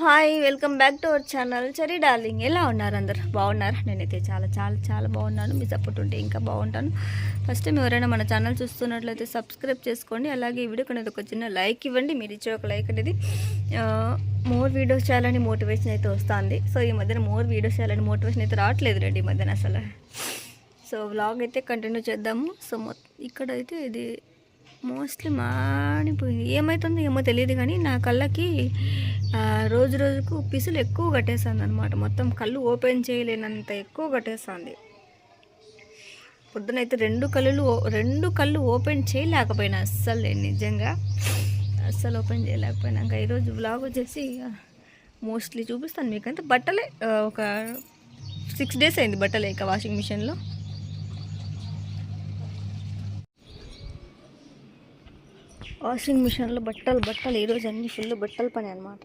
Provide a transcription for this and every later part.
Hi welcome back to our channel. చరీ darling ఎలా ఉన్నారు అందరు? బాగున్నారా? నేనైతే చాలా చాలా చాలా బాగున్నాను. మీ సపోర్ట్ ఉంటే ఇంకా బాగుంటాను. ఫస్ట్ టైం ఎవరైనా మన ఛానల్ చూస్తున్నట్లయితే సబ్స్క్రైబ్ చేసుకోండి. అలాగే ఈ వీడియోకి అనేది ఒక చిన్న లైక్ ఇవ్వండి. మీరు ఇచ్చే ఒక లైక్ అనేది మోర్ వీడియోస్ చేయాలని మోటివేషన్ అయితే వస్తుంది. సో ఈ మధ్యన మోర్ వీడియోస్ చేయాలని మోటివేషన్ అయితే రావట్లేదు రండి ఈ మధ్యన అసలు. సో వ్లాగ్ అయితే కంటిన్యూ చేద్దాము. సో మొ ఇక్కడైతే ఇది మోస్ట్లీ మాడిపోయింది. ఏమవుతుందో ఏమో తెలియదు కానీ నా కళ్ళకి రోజు రోజుకు పిసులు ఎక్కువ కట్టేస్తుంది అనమాట మొత్తం కళ్ళు ఓపెన్ చేయలేనంత ఎక్కువ కట్టేస్తుంది. పొద్దునైతే రెండు కళ్ళు రెండు కళ్ళు ఓపెన్ చేయలేకపోయినా అస్సలు నేను నిజంగా. అస్సలు ఓపెన్ చేయలేకపోయినా ఇంకా ఈరోజు బ్లాగ్ వచ్చేసి మోస్ట్లీ చూపిస్తాను మీకంటే బట్టలే ఒక సిక్స్ డేస్ అయింది బట్టలే ఇక వాషింగ్ మిషన్లో వాషింగ్ మిషన్లో బట్టలు బట్టలు ఈరోజు అన్ని ఫుల్ బట్టలు పని అనమాట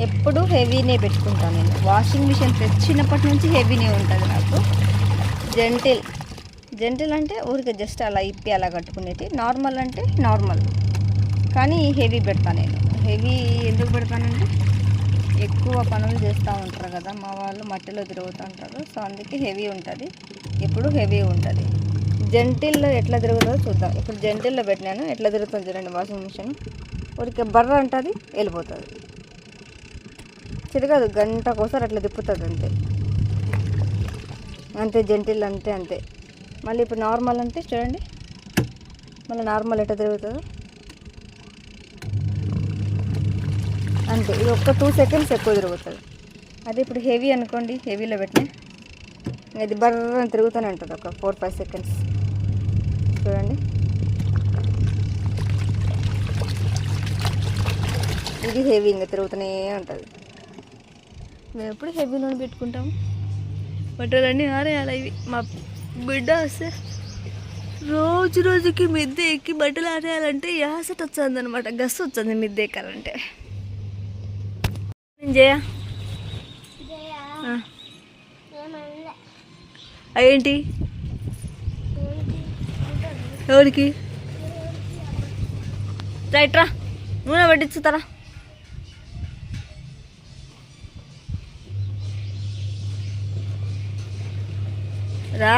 ఎప్పుడు హెవీనే పెట్టుకుంటాను నేను. వాషింగ్ మిషన్ తెచ్చినప్పటి నుంచి హెవీనే ఉంటుంది నాకు. జెంటిల్. జెంటిల్ అంటే ఊరికే జస్ట్ అలా ఇప్పి అలా కట్టుకునేది. నార్మల్ అంటే నార్మల్. కానీ హెవీ పెడతాను నేను. హెవీ ఎందుకు పెడతానంటే ఎక్కువ పనులు చేస్తూ ఉంటారు కదా మా వాళ్ళు మట్టిలో తిరుగుతూ ఉంటారు. సో అందుకే హెవీ ఉంటుంది. ఎప్పుడు హెవీ ఉంటుంది. జంటిల్లో ఎట్లా తిరుగుతుందో చూద్దాం. ఇప్పుడు జంటిల్లో పెట్టినాను. ఎట్లా తిరుగుతుంది చూడండి వాషింగ్ మిషన్. ఊరికే బర్ర అంటుంది వెళ్ళిపోతుంది. తిరగదు గంటకోసారి అట్లా తిప్పుతుంది అంతే. అంతే జంటిల్ అంతే అంతే. మళ్ళీ ఇప్పుడు నార్మల్ అంటే చూడండి. మళ్ళీ నార్మల్ ఎట్లా తిరుగుతుందో. అంతే. ఇది ఒక్క టూ సెకండ్స్ ఎక్కువ తిరుగుతుంది. అదే ఇప్పుడు హెవీ అనుకోండి హెవీలో పెట్టినా ఇది బర్ర తిరుగుతూనే ఉంటుంది ఒక ఫోర్ ఫైవ్ సెకండ్స్ చూడండి. ఇది హెవీ ఇంకా తిరుగుతూనే ఉంటుంది. మేము ఎప్పుడు హెవీ నూనె పెట్టుకుంటాము. బట్టలన్నీ ఆరేయాలి ఇవి. మా బిడ్డ వస్తే రోజు రోజుకి మిద్దె ఎక్కి బట్టలు ఆరేయాలంటే యాసట్ వచ్చిందనమాట గస్సు వచ్చింది మిద్దె ఎక్కాలంటే. చేయ ఏంటి? ఎవరికి? రైట్ రా. నూనె పట్టించుతారా? రా.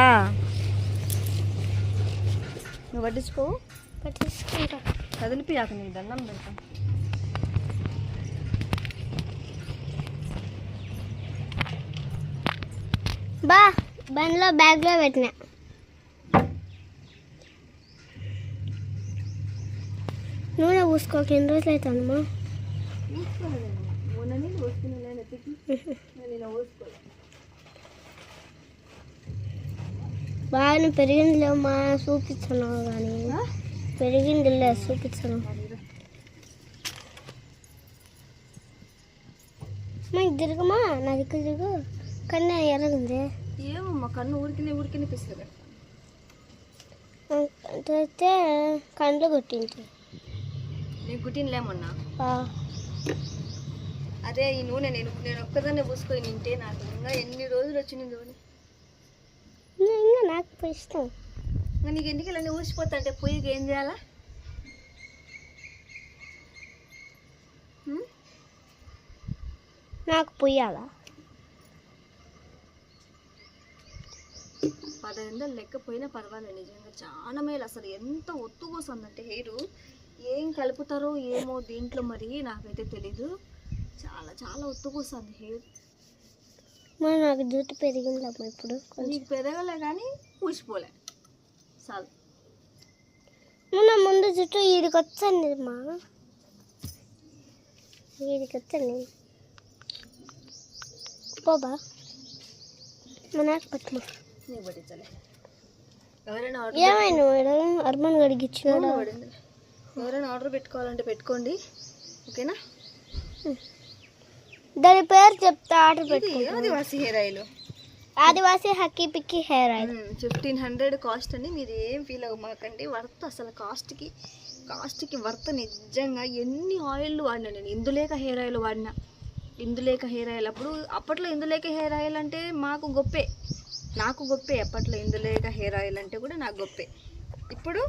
నువ్వు పట్టించుకోవు పట్టించుకుంటా. కదిలిపియాక నీకు దండం పెడతా. బా బండ్లో బ్యాగ్లో పెట్టిన. నూనె పూసుకోక ఎన్ని రోజులు అవుతుందమ్మా మొన్న నీళ్ళు పోసుకున్నా నెత్తికి నేను పోసుకోలే బాగా పెరిగిందిలే మా చూపిస్తున్నావు కానీ. పెరిగిందిలే చూపిస్తున్నావు. మా తిరుగుమా నా దిక్కు తిరుగు. కన్నా ఎరగుంది ఏమో మా కన్ను ఊరికినే ఊరికినే పిస్తుంది. అయితే కండ్లు కొట్టింది. నేను కుట్టినలేమన్నా అదే ఈ నూనె నేను నేను ఒక్కదాన్నే పూసుకొని నింటే నాకు ఇంకా ఎన్ని రోజులు వచ్చింది నూనె? ఇంకా నాకు ఇష్టం. నీకు ఎందుకు ఇలా ఊసిపోతా అంటే పొయ్యికి ఏం చేయాలా? నాకు పొయ్యాలా పదహైదు వందలు లెక్క పోయినా పర్వాలేదు నిజంగా. చాలా మేలు అసలు. ఎంత ఒత్తుకోసందంటే హెయిర్ ఏం కలుపుతారో ఏమో దీంట్లో మరి నాకైతే తెలీదు. చాలా చాలా ఒత్తుకోస్తుంది హెయిర్. మా నాకు జుట్టు పెరిగిందమ్మా ఇప్పుడు కొంచెం. నీకు పెరగలే కానీ ఊసిపోలే చాలు. మొన్న ముందు జుట్టు ఈడికి వచ్చండి మా ఈడికి వచ్చండి పోబా. మా నాకు పట్టుమా నీకు పట్టించలే ఎవరైనా ఆర్డర్ ఏమైనా మేడం అర్మన్ గడికి ఇచ్చినాడా ఎవరైనా ఆర్డర్ పెట్టుకోవాలంటే పెట్టుకోండి. ఓకేనా? దాని పేరు చెప్తా ఆర్డర్ పెట్టు Adivasi hair oil Adivasi Hakki Pikki hair oil fifteen hundred cost అని మీరు ఏం ఫీల్ అవ్వమాకండి. వర్త్ అసలు కాస్ట్కి కాస్ట్కి వర్త్ నిజంగా ఎన్ని ఆయిల్ వాడినా నేను. ఇందులేక హెయిర్ ఆయిల్ వాడినా. ఇందులేక హెయిర్ ఆయిల్ అప్పుడు అప్పట్లో ఇందులేక హెయిర్ ఆయిల్ అంటే మాకు గొప్పే. నాకు గొప్పే అప్పట్లో ఇందులేక హెయిర్ ఆయిల్ అంటే కూడా నాకు గొప్పే. ఇప్పుడు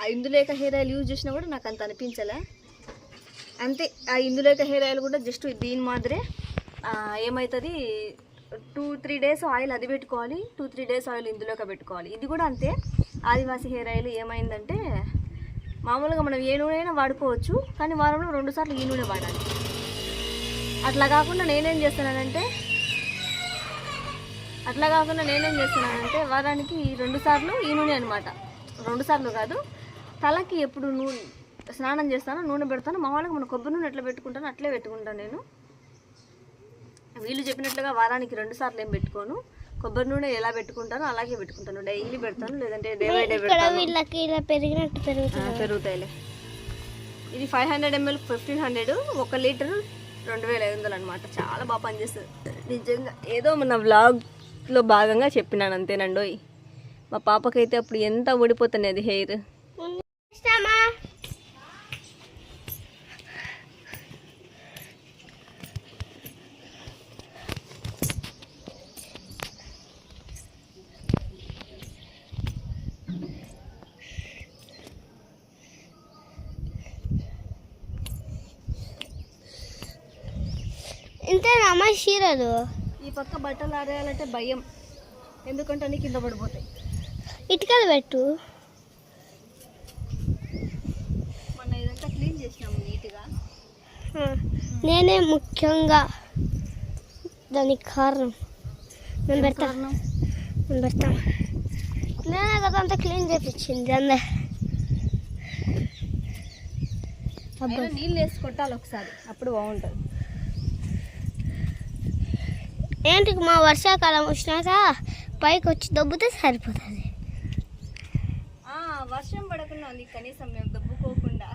ఆ ఇందులేక హెయిర్ ఆయిల్ యూజ్ చేసినా కూడా నాకు అంత అనిపించలే. అంతే ఆ ఇందులేక హెయిర్ ఆయిల్ కూడా జస్ట్ దీని మాదిరే ఏమవుతుంది టూ త్రీ డేస్ ఆయిల్ అది పెట్టుకోవాలి టూ త్రీ డేస్ ఆయిల్ ఇందులోకి పెట్టుకోవాలి. ఇది కూడా అంతే. ఆదివాసీ హెయిర్ ఆయిల్ ఏమైందంటే మామూలుగా మనం ఏ నూనె అయినా వాడుకోవచ్చు కానీ వారంలో రెండు సార్లు ఈ నూనె వాడాలి. అట్లా కాకుండా నేనేం చేస్తున్నానంటే అట్లా కాకుండా నేనేం చేస్తున్నానంటే వారానికి రెండు సార్లు ఈ నూనె అనమాట రెండు సార్లు కాదు తలకి ఎప్పుడు నూనె స్నానం చేస్తాను నూనె పెడతాను మా వాళ్ళకి మన కొబ్బరి నూనె ఎట్లా పెట్టుకుంటాను అట్లే పెట్టుకుంటాను నేను. వీళ్ళు చెప్పినట్లుగా వారానికి రెండు సార్లు ఏం పెట్టుకోను. కొబ్బరి నూనె ఎలా పెట్టుకుంటానో అలాగే పెట్టుకుంటాను. డైలీ పెడతాను లేదంటే డే బై డే వీళ్ళకి ఇలా పెరిగినట్టు పెరుగుతాయిలే. ఇది five hundred ML fifteen hundred ఒక లీటర్ రెండు వేల ఐదు వందలు అనమాట చాలా బాగా పనిచేస్తుంది. నిజంగా ఏదో మన లో భాగంగా చెప్పినాను అంతేనండోయ్. మా పాపకైతే అప్పుడు ఎంత ఓడిపోతున్నది హెయిర్. ఇంతేనా అమ్మాయి చీరలు? పక్క బట్టలు ఆరేయాలంటే భయం. ఎందుకంటే అన్ని కింద పడిపోతాయి. ఇటుకలు పెట్టు. మొన్న ఇదంతా క్లీన్ చేసినాము నీట్గా. నేనే ముఖ్యంగా దానికి కారణం. నేను పెడతా. నేను పెడతా. నేనే కదా అంతా క్లీన్ చేపించింది అయినా నీళ్ళు వేసి కొట్టాలి ఒకసారి. అప్పుడు బాగుంటుంది. ఏంటి మా వర్షాకాలం వచ్చినాక పైకి వచ్చి దొబ్బితే సరిపోతుంది. ఆ, వర్షం పడకుండా ఉంది కనీసం మేము దబ్బుకోకుండా.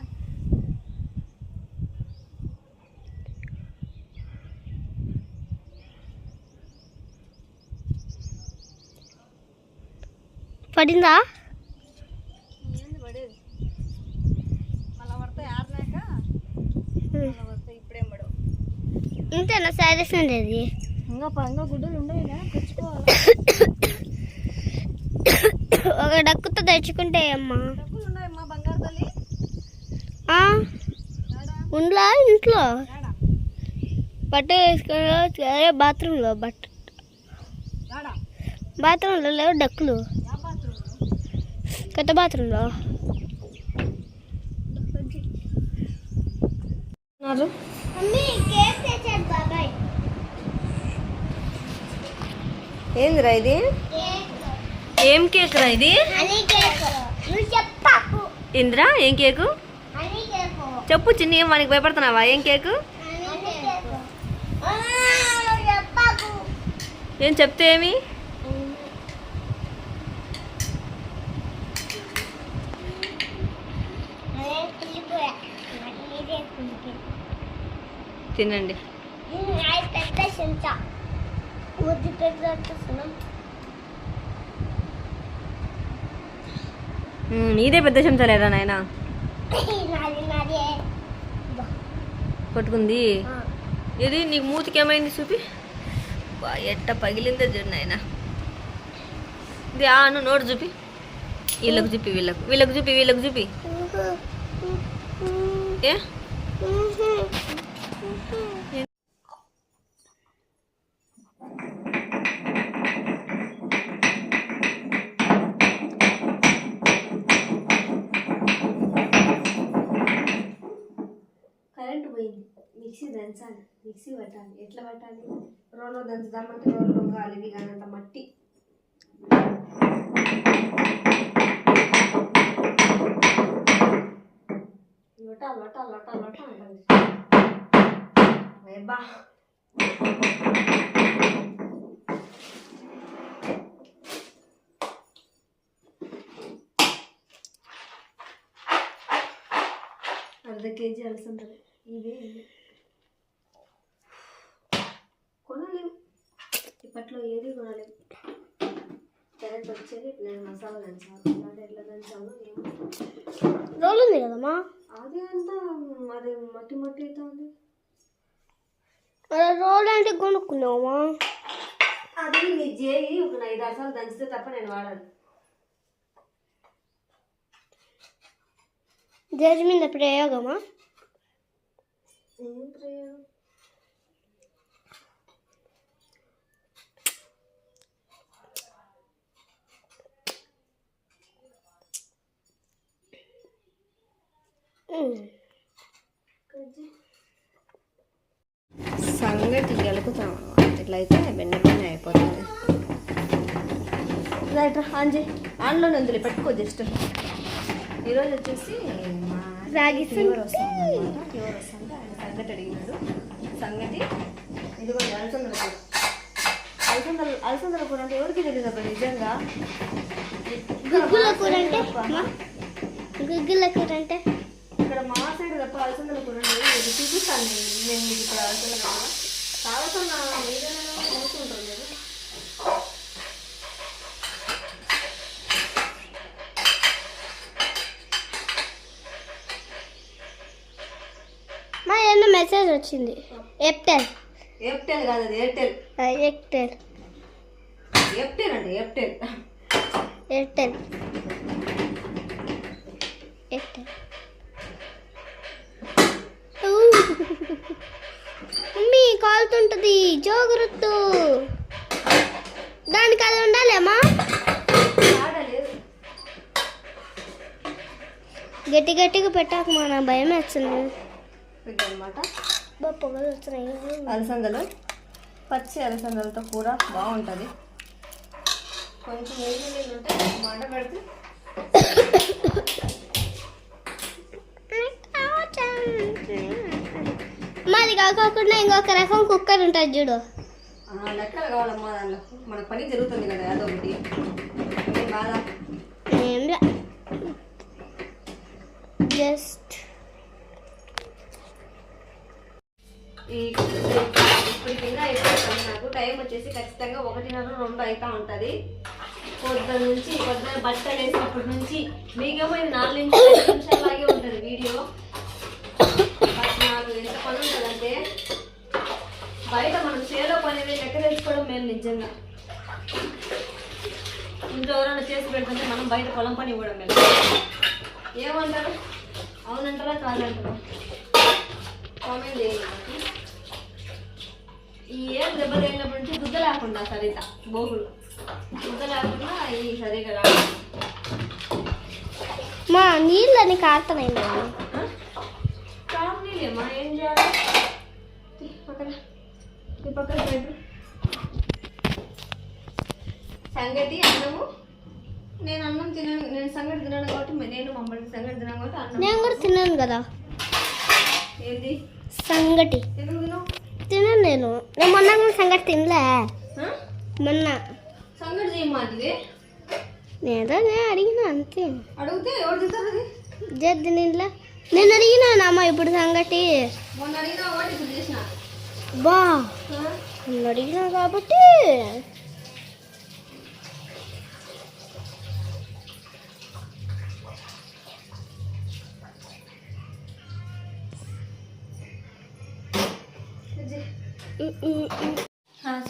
పడిందా? ఇంతేనా? శారీస్ ఉండేది ఇంకా ప- ఇంకా గుడ్డలు ఉండేనా తెచ్చుకోవాలి? ఒక డక్కుతో తెచ్చుకుంటే అమ్మా. డబ్బులు ఉన్నాయమ్మా బంగారు తల్లి? ఆ, యాడా ఉండ్లా ఇంట్లో? బట్ట వేసుకుని అదే బాత్రూంలో బట్ట బాత్రూంలో లేవు డక్కులు. కొత్త బాత్రూంలో? ఏందిరా ఇది? ఏం కేక్ రా ఇది? ఇందిరా ఏం కేకు? చెప్పు చిన్న ఏం వానికి భయపడుతున్నావా? ఏం కేకు? ఏం చెప్తే ఏమి? తినండి పెద్ద చెంచా ముద్దు పెద్ద ఉమ్, నీదే పెద్ద చెంచా లేదా నాయన? పట్టుకుంది ఇది నీకు మూతికి ఏమైంది చూపి. ఎట్ట పగిలిందో చూడు నాయన. ఇది ఆను నోడు చూపి. వీళ్ళకు చూపి వీళ్ళకు. వీళ్ళకు చూపి వీళ్ళకు చూపి. ఏ? మిక్సీ దంచాలి మిక్సీ పట్టాలి. ఎట్లా పట్టాలి? రోల్లో దంచుదామంటే రోల్లో గాలివి కానంత మట్టి. లొట లొట లొట లొట అంటుంది బా అర్ధ కేజీ అలసందలు ఇవే ఇవే కొనలేము ఇప్పట్లో ఏది కొనలేము కరెంట్ వచ్చేది నేను మసాలా ఇలాంటి ఎట్లా దంచాలో ఏమో. రోల్ ఉంది కదమ్మా? అది అంతా అది మట్టి మట్టి అయితే ఉంది. రోల్ అంటే కొనుక్కున్నావమ్మా అది నీ చేయి ఒక ఐదు సార్లు దంచితే తప్ప నేను వాడాను. జడ్జి మీద ప్రయోగమా? ఏం ప్రయోగం? సంగటి గలుపుతాం ఇట్లయితే బెన్న బెన్న అయిపోతుంది. రైట్ చేయి. ఆన్లో నందులు పెట్టుకో జస్ట్. ఈరోజు వచ్చేసి మా రాగి ఫీవర్ వస్తుంది ఫీవర్ వస్తుంటే ఆయన సంగటి అడిగినాడు. సంగటి ఇదిగో అలసందల కూర. అలసందల అలసందల కూర అంటే ఎవరికి తెలియదు అబ్బా నిజంగా? గుగ్గుల కూర అంటే? గుగ్గుల కూర అంటే? ఇక్కడ మా సైడ్ తప్ప అలసందల ఇది చూపిస్తాను నేను నేను మీకు ఇక్కడ అలసందల కావాల్సిన మీదైనా మా మెసేజ్ వచ్చింది. ఎప్టెల్ ఎయిర్టెల్ కాదు అది ఎయిర్టెల్. ఎయిర్టెల్ అండి ఎయిర్టెల్. ఎయిర్టెల్. ఎయిర్టెల్. కాలుతుంటది జాగ్రత్త. దానికి అది ఉండాలేమా? గట్టి గట్టిగా పెట్టాక మన భయం వచ్చింది అనమాట పొగలు వచ్చినాయి. అలసందలు పచ్చి అలసందలతో కూర బాగుంటుంది. కొంచెం నీళ్ళు నీళ్ళు ఉంటే మంట పెడితే మాది కాకుండా ఇంకొక రకం కుక్కర్ ఉంటుంది చూడు. లెక్కలు కావాలమ్మా దానిలో మన పని జరుగుతుంది కదా అదో ఒకటి. బాధ? ఏం జస్ట్. ఇప్పుడు కింద అయిపోతుంది. నాకు టైం వచ్చేసి ఖచ్చితంగా ఒకటిన్నర రెండు అవుతా ఉంటుంది. పొద్దున్న నుంచి పొద్దున్న బట్టలు వేసినప్పటి నుంచి మీకేమో నాలుగు ఐదు నిమిషాలాగే ఉంటుంది వీడియో. ఉంటుందంటే బయట మనం చేలో పని అనేది లెక్క తెచ్చుకోవడం మేము నిజంగా. ఇంట్లో ఎవరైనా చేసి పెడుతుంటే మనం బయట పొలం పని ఇవ్వడం మేము ఏమంటారు? అవునంటారా కాదంటారా? కామెంట్ చేయండి. ఈ ఏం దెబ్బ తగిలినప్పటి నుంచి గుద్ద లేకుండా సరిత బోగులు. గుద్ద లేకుండా ఈ సరిగా రా మా నీళ్ళని కారుతున్నాయి కావలేమా ఏం చేయాలి? పక్కన. ఈ పక్కన పెట్టు సంగటి అన్నము. నేను అన్నం తినను నేను సంగటి తినను కాబట్టి నేను మమ్మల్ని సంగటి తినను కాబట్టి అన్నం నేను కూడా తిన్నాను కదా. ఏంది? సంగటి. తిన్నాను నేను. నేను మొన్న కూడా సంగటి తినలే? మొన్న. సంగటి చేయమాది నేదో నేను అడిగిన అంతే. అడిగితే ఎవరు తింటారు అది? నిండ్లా నేను అడిగినాను అమ్మ ఇప్పుడు సంగటి? మొన్న అడిగినా కాబట్టి ఇప్పుడు చేసిన. బా? నేను అడిగినా కాబట్టి.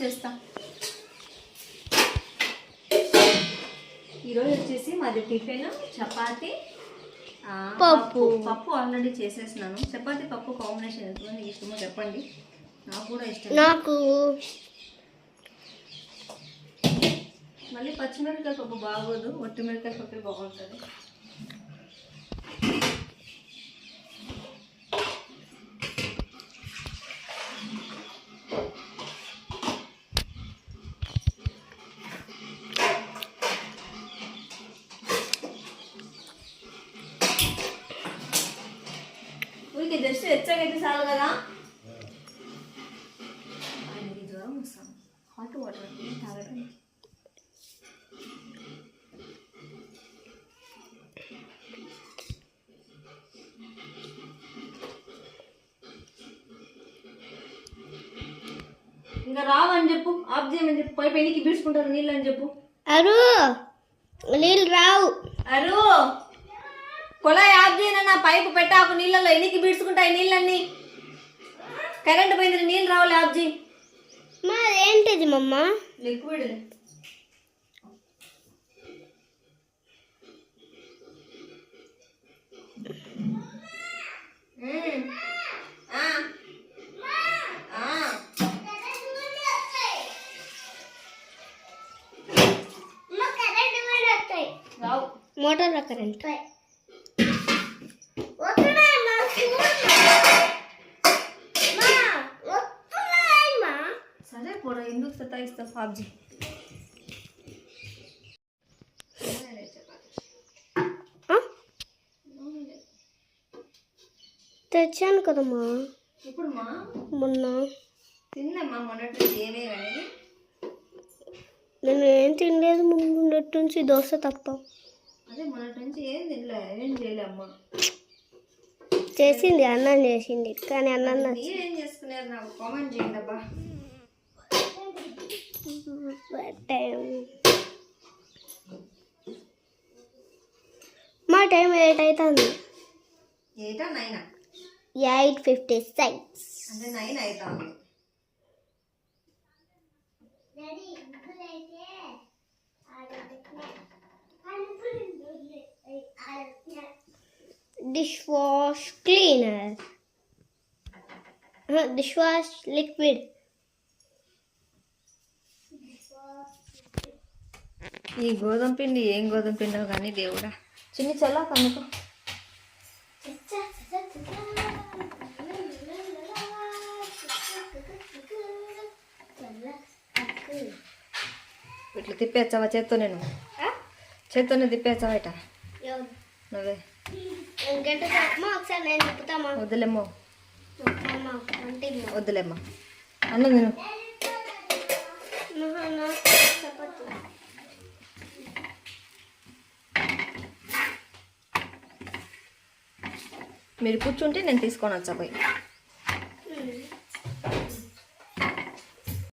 చేస్తా. ఈరోజు వచ్చేసి మాది టిఫిన్ చపాతి పప్పు. పప్పు. ఆల్రెడీ చేసేసినాను. చపాతి పప్పు కాంబినేషన్ ఎంతమంది ఇష్టమో చెప్పండి. నాకు కూడా ఇష్టం. నాకు మళ్ళీ పచ్చిమిరపకాయ పప్పు బాగోదు ఒట్టిమిరపకాయ పప్పు బాగుంటుంది. ఇంకా రావని చెప్పు ఆఫ్ చేయమని చెప్పు పైపు ఎన్నికి పీడ్చుకుంటారు నీళ్ళు అని చెప్పు. అరు నీళ్ళు రావు. అరు కుళాయి ఆఫ్ చేయనన్నా పైపు పెట్టాకు నీళ్ళలో ఎన్నికి పీడ్చుకుంటాయి నీళ్ళన్నీ? కరెంట్ పోయింది నీళ్ళు రావాలి ఆఫ్ చేయి మా ఏంటిది మమ్మ? లిక్విడ్. కరెంట్. సరే కూడా ఎందుకు సతాయిస్తావు పాబ్జీ తెచ్చాను కదమ్మా. ఇప్పుడు మొన్న. మొన్నటి ఏమే నేను ఏం తినలేదు ముందు నుంచి దోశ తప్ప. అదే మొన్నటి నుంచి ఏం తినలే ఏం చేయలే అమ్మ. చేసింది అన్నం చేసింది కానీ అన్నం మీరేం చేసుకున్నారు నాకు కామెంట్ చేయండి అబ్బా. టైం మా టైం ఎయిట్ అవుతుంది నైనా? Eight fifty six. అంటే నైన్ అవుతుంది wash cleaner dish wash liquid ఈ గోధుమ పిండి ఏం గోధుమ పిండో కానీ దేవుడా. చిన్ని చల్లా కనుకో ఇట్లా తిప్పేచ్చావా చేత్తో నేను? చేత్తోనే తిప్పేచ్చావా ఇట వద్దులేమ్మో వద్దులేమ్మా అన్న నేను మీరు కూర్చుంటే నేను తీసుకొని వచ్చా పోయి.